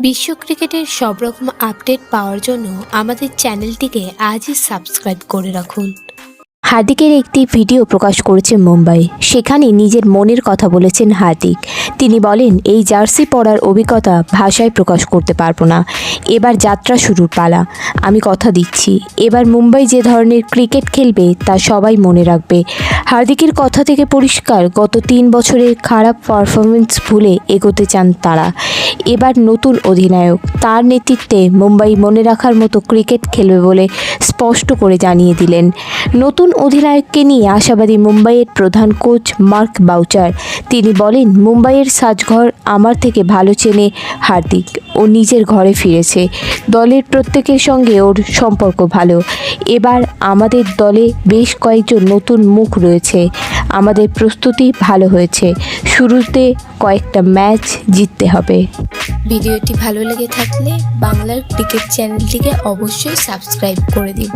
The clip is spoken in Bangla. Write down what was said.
বিশ্ব ক্রিকেটের সব রকম আপডেট পাওয়ার জন্য আমাদের চ্যানেলটিকে আজই সাবস্ক্রাইব করে রাখুন। হার্দিকের একটি ভিডিও প্রকাশ করেছে মুম্বাই। সেখানে নিজের মনের কথা বলেছেন হার্দিক। তিনি বলেন, এই জার্সি পরার অভিজ্ঞতা ভাষায় প্রকাশ করতে পারব না। এবার যাত্রা শুরুর পালা। আমি কথা দিচ্ছি। এবার মুম্বাই যে ধরনের ক্রিকেট খেলবে, তা সবাই মনে রাখবে। হার্দিকের কথা থেকে পরিষ্কার, গত তিন বছরের খারাপ পারফরমেন্স ভুলে এগোতে চান তারা। এবার নতুন অধিনায়ক। তার নেতৃত্বে মুম্বাই মনে রাখার মতো ক্রিকেট খেলবে বলে স্পষ্ট করে জানিয়ে দিলেন। নতুন অধিনায়ককে নিয়ে আশাবাদী মুম্বাইয়ের প্রধান কোচ মার্ক বাউচার। তিনি বলেন, মুম্বাইয়ের সাজঘর আমার থেকে ভালো চেনে হার্দিক। ও নিজের ঘরে ফিরেছে। দলের প্রত্যেকের সঙ্গে ওর সম্পর্ক ভালো। এবার আমাদের দলে বেশ কয়েকজন নতুন মুখ রয়েছে। আমাদের প্রস্তুতি ভালো হয়েছে। শুরুতে কয়েকটা ম্যাচ জিততে হবে। ভিডিওটি ভালো লেগে থাকলে বাংলার ক্রিকেট চ্যানেলটিকে অবশ্যই সাবস্ক্রাইব করে দিন